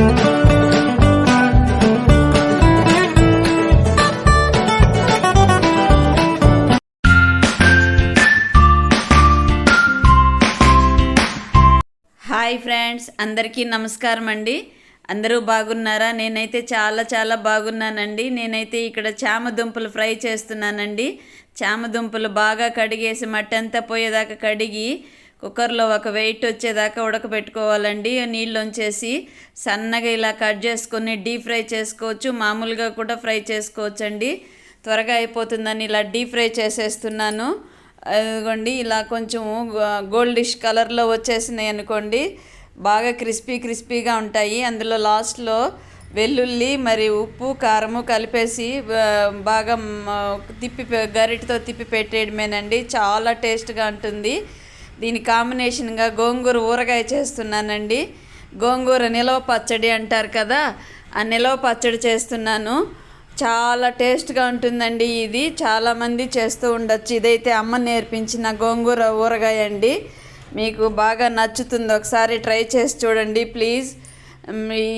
Hi friends అందరికీ నమస్కారం అండి. అందరూ బాగున్నారా? నేనైతే చాలా చాలా బాగున్నానండి. నేనైతే ఇక్కడ చామ దుంపలు ఫ్రై చేస్తున్నానండి. చామ దుంపలు బాగా కడిగేసి మట్టి అంతా పోయేదాకా కడిగి కుక్కర్లో ఒక వెయిట్ వచ్చేదాకా ఉడకబెట్టుకోవాలండి. నీళ్ళొంచేసి సన్నగా ఇలా కట్ చేసుకొని డీప్ ఫ్రై చేసుకోవచ్చు. మామూలుగా కూడా ఫ్రై చేసుకోవచ్చు అండి త్వరగా అయిపోతుందని ఇలా డీప్ ఫ్రై చేసేస్తున్నాను. అదిగోండి ఇలా కొంచెం గోల్డిష్ కలర్లో వచ్చేసినాయి అనుకోండి. బాగా క్రిస్పీ క్రిస్పీగా ఉంటాయి. అందులో లాస్ట్లో వెల్లుల్లి మరి ఉప్పు కారము కలిపేసి బాగా తిప్పి పె- గరిటతో తిప్పి పెట్టేయడమేనండి. చాలా టేస్ట్గా ఉంటుంది. దీని కాంబినేషన్గా గోంగూర ఊరగాయ చేస్తున్నానండి. గోంగూర నిలవ పచ్చడి అంటారు కదా ఆ నిలవ పచ్చడి చేస్తున్నాను. చాలా టేస్ట్గా ఉంటుందండి ఇది. చాలామంది చేస్తూ ఉండొచ్చు. ఇదైతే అమ్మ నేర్పించిన గోంగూర ఊరగాయ అండి. మీకు బాగా నచ్చుతుంది. ఒకసారి ట్రై చేసి చూడండి ప్లీజ్.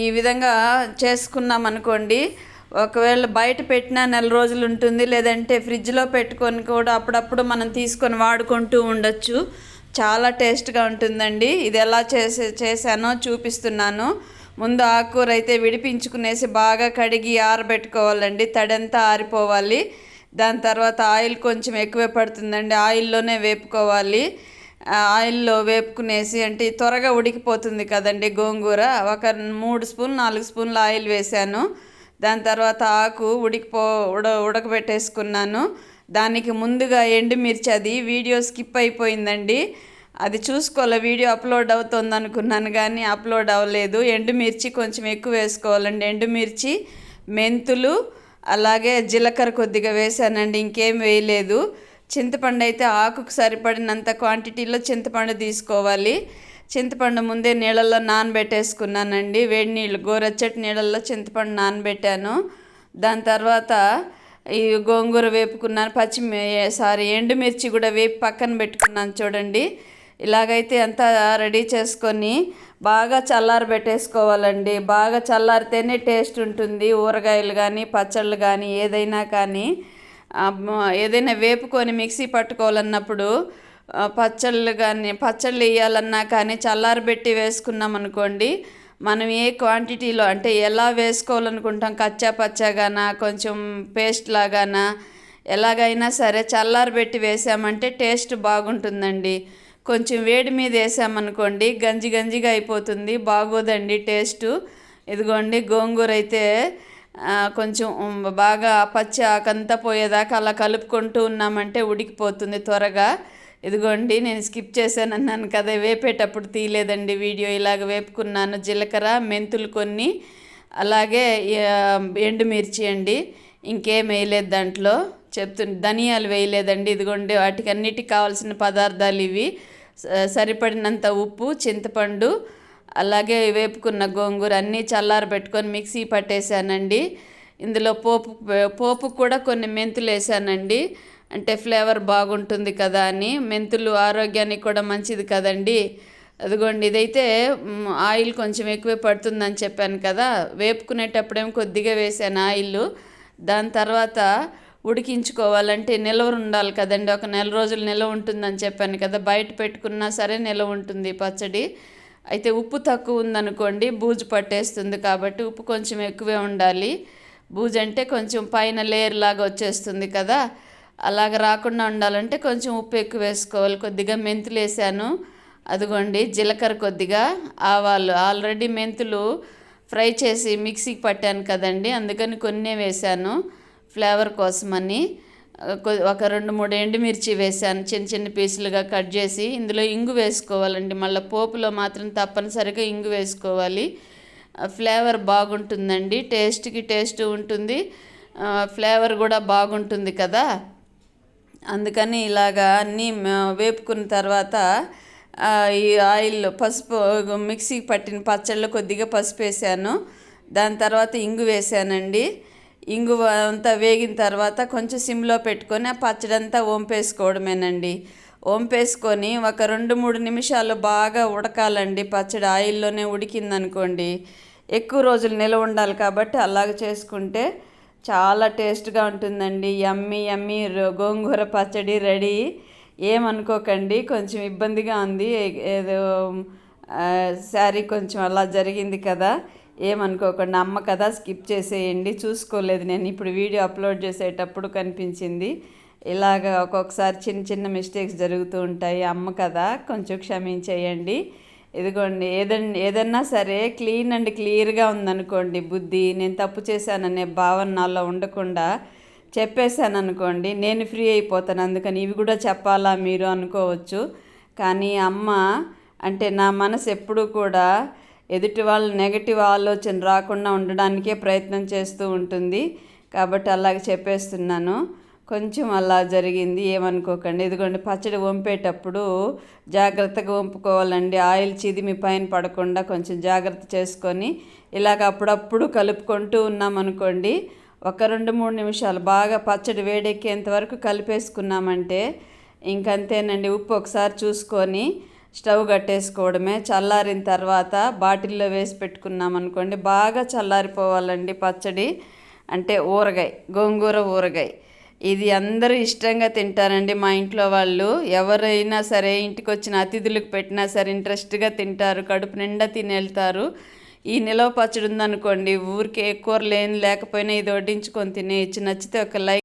ఈ విధంగా చేసుకున్నాం అనుకోండి. ఒకవేళ బయట పెట్టినా నెల రోజులు ఉంటుంది. లేదంటే ఫ్రిడ్జ్లో పెట్టుకొని కూడా అప్పుడప్పుడు మనం తీసుకొని వాడుకుంటూ ఉండొచ్చు. చాలా టేస్ట్గా ఉంటుందండి. ఇది ఎలా చేసే చేశానో చూపిస్తున్నాను. ముందు ఆకుకూర అయితే విడిపించుకునేసి బాగా కడిగి ఆరబెట్టుకోవాలండి. తడంతా ఆరిపోవాలి. దాని తర్వాత ఆయిల్ కొంచెం ఎక్కువే పడుతుందండి. ఆయిల్లోనే వేపుకోవాలి. ఆయిల్లో వేపుకునేసి అంటే త్వరగా ఉడికిపోతుంది కదండి గోంగూర. ఒక మూడు స్పూన్ నాలుగు స్పూన్ల ఆయిల్ వేశాను. దాని తర్వాత ఆకు ఉడికిపో ఉడ ఉడకబెట్టేసుకున్నాను. దానికి ముందుగా ఎండుమిర్చి అది వీడియో స్కిప్ అయిపోయిందండి. అది చూసుకోవాలి? వీడియో అప్లోడ్ అవుతుంది అనుకున్నాను కానీ అప్లోడ్ అవ్వలేదు. ఎండుమిర్చి కొంచెం ఎక్కువ వేసుకోవాలండి. ఎండుమిర్చి మెంతులు అలాగే జీలకర్ర కొద్దిగా వేసానండి. ఇంకేం వేయలేదు. చింతపండు అయితే ఆకుకు సరిపడినంత క్వాంటిటీలో చింతపండు తీసుకోవాలి. చింతపండు ముందే నీళ్ళల్లో నానబెట్టేసుకున్నానండి. వేడి నీళ్ళు గోరచ్చటి నీళ్ళల్లో చింతపండు నానబెట్టాను. దాని తర్వాత ఈ గోంగూర వేపుకున్నాను పచ్చిమి సారీ ఎండుమిర్చి కూడా వేపి పక్కన పెట్టుకున్నాను చూడండి. ఇలాగైతే అంతా రెడీ చేసుకొని బాగా చల్లారబెట్టేసుకోవాలండి బాగా చల్లారితేనే టేస్ట్ ఉంటుంది. ఊరగాయలు కానీ పచ్చళ్ళు కానీ ఏదైనా కానీ. ఏదైనా వేపుకొని మిక్సీ పట్టుకోవాలన్నప్పుడు పచ్చళ్ళు కానీ పచ్చళ్ళు వేయాలన్నా కానీ చల్లారబెట్టి వేసుకున్నాం అనుకోండి మనం ఏ క్వాంటిటీలో అంటే ఎలా వేసుకోవాలనుకుంటాం? కచ్చా పచ్చాగానా కొంచెం పేస్ట్ లాగానా? ఎలాగైనా సరే చల్లారబెట్టి వేసామంటే టేస్ట్ బాగుంటుందండి. కొంచెం వేడి మీద వేసామనుకోండి గంజి గంజిగా అయిపోతుంది బాగోదండి టేస్టు ఇదిగోండి గోంగూర అయితే కొంచెం బాగా పచ్చి ఆకంతా పోయేదాకా అలా కలుపుకుంటూ ఉన్నామంటే ఉడికిపోతుంది త్వరగా. ఇదిగోండి నేను స్కిప్ చేశాను అన్నాను కదా వేపేటప్పుడు తీయలేదండి వీడియో ఇలాగ వేపుకున్నాను జీలకర్ర మెంతులు కొన్ని అలాగే ఎండుమిర్చి అండి ఇంకేం వేయలేదు దాంట్లో చెప్తుంది ధనియాలు వేయలేదండి ఇదిగోండి వాటికి అన్నిటికి కావాల్సిన పదార్థాలు ఇవి సరిపడినంత ఉప్పు చింతపండు అలాగే వేపుకున్న గోంగూర అన్నీ చల్లారబెట్టుకొని మిక్సీ పట్టేశానండి. ఇందులో పోపు పోపు కూడా కొన్ని మెంతులు వేసానండి అంటే ఫ్లేవర్ బాగుంటుంది కదా అని మెంతులు ఆరోగ్యానికి కూడా మంచిది కదండి. అదిగోండి ఇదైతే ఆయిల్ కొంచెం ఎక్కువే పడుతుందని చెప్పాను కదా. వేపుకునేటప్పుడేం కొద్దిగా వేసాను ఆయిల్. దాని తర్వాత ఉడికించుకోవాలంటే నిల్వ ఉండాలి కదండి. ఒక నెల రోజులు నిల్వ ఉంటుందని చెప్పాను కదా. బయట పెట్టుకున్నా సరే నిల్వ ఉంటుంది పచ్చడి. అయితే ఉప్పు తక్కువ ఉందనుకోండి బూజు పట్టేస్తుంది కాబట్టి ఉప్పు కొంచెం ఎక్కువే ఉండాలి. బూజు అంటే కొంచెం పైన లేయర్ లాగా వచ్చేస్తుంది కదా. అలాగ రాకుండా ఉండాలంటే కొంచెం ఉప్పు ఎక్కువ వేసుకోవాలి. కొద్దిగా మెంతులు వేసాను. అదిగోండి జీలకర్ర కొద్దిగా ఆవాలు. ఆల్రెడీ మెంతులు ఫ్రై చేసి మిక్సీకి పట్టాను కదండి అందుకని కొన్నే వేశాను ఫ్లేవర్ కోసమని. ఒక రెండు మూడు ఎండుమిర్చి వేసాను చిన్న చిన్న పీసులుగా కట్ చేసి. ఇందులో ఇంగు వేసుకోవాలండి మళ్ళీ పోపులో మాత్రం తప్పనిసరిగా ఇంగు వేసుకోవాలి. ఫ్లేవర్ బాగుంటుందండి టేస్ట్కి టేస్ట్ ఉంటుంది. ఫ్లేవర్ కూడా బాగుంటుంది కదా. అందుకని ఇలాగా అన్నీ వేపుకున్న తర్వాత ఈ ఆయిల్ పసుపు మిక్సీకి పట్టిన పచ్చళ్ళు కొద్దిగా పసుపు వేసాను. దాని తర్వాత ఇంగు వేసానండి. ఇంగు అంతా వేగిన తర్వాత కొంచెం సిమ్లో పెట్టుకొని ఆ పచ్చడి అంతా వంపేసుకోవడమేనండి. వంపేసుకొని ఒక రెండు మూడు నిమిషాలు బాగా ఉడకాలండి. పచ్చడి ఆయిల్లోనే ఉడికిందనుకోండి ఎక్కువ రోజులు నిల్వ ఉండాలి కాబట్టి అలాగ చేసుకుంటే చాలా టేస్ట్గా ఉంటుందండి. యమ్మీ యమ్మీ రో- గోంగూర పచ్చడి రెడీ. ఏమనుకోకండి కొంచెం ఇబ్బందిగా ఉంది. ఏదో శారీ కొంచెం అలా జరిగింది కదా. ఏమనుకోకండి అమ్మ కదా స్కిప్ చేసేయండి. చూసుకోలేదు నేను ఇప్పుడు వీడియో అప్లోడ్ చేసేటప్పుడు కనిపించింది. ఇలాగ ఒక్కొక్కసారి చిన్న చిన్న మిస్టేక్స్ జరుగుతూ ఉంటాయి. అమ్మ కదా కొంచెం క్షమించేయండి. ఇదిగోండి ఏదన్నా ఏదన్నా సరే క్లీన్ అండ్ క్లియర్గా ఉందనుకోండి బుద్ధి. నేను తప్పు చేశాననే భావన నాలో ఉండకుండా చెప్పేశాను అనుకోండి నేను ఫ్రీ అయిపోతాను. అందుకని ఇవి కూడా చెప్పాలా మీరు అనుకోవచ్చు. కానీ అమ్మ అంటే నా మనసు ఎప్పుడూ కూడా ఎదుటి వాళ్ళు నెగటివ్ ఆలోచన రాకుండా ఉండడానికే ప్రయత్నం చేస్తూ ఉంటుంది. కాబట్టి అలాగే చెప్పేస్తున్నాను. కొంచెం అలా జరిగింది ఏమనుకోకండి. ఇదిగోండి పచ్చడి వంపేటప్పుడు జాగ్రత్తగా వంపుకోవాలండి. ఆయిల్ చిదిమి పైన పడకుండా కొంచెం జాగ్రత్త చేసుకొని ఇలాగ అప్పుడప్పుడు కలుపుకుంటూ ఉన్నామనుకోండి ఒక రెండు మూడు నిమిషాలు బాగా పచ్చడి వేడెక్కేంత వరకు కలిపేసుకున్నామంటే ఇంకంతేనండి. ఉప్పు ఒకసారి చూసుకొని స్టవ్ కట్టేసుకోవడమే. చల్లారిన తర్వాత బాటిల్లో వేసి పెట్టుకున్నాం అనుకోండి బాగా చల్లారిపోవాలండి పచ్చడి. అంటే ఊరగాయ గోంగూర ఊరగాయ. ఇది అందరూ ఇష్టంగా తింటారండి మా ఇంట్లో వాళ్ళు. ఎవరైనా సరే ఇంటికి వచ్చిన అతిథులకు పెట్టినా సరే ఇంట్రెస్ట్గా తింటారు కడుపు నిండా తిని వెళ్తారు ఈ నిలవ పచ్చడి ఉందనుకోండి ఊరికే కూర లేని లేకపోయినా ఇది వడ్డించుకొని తినేయచ్చు. నచ్చితే ఒక లైక్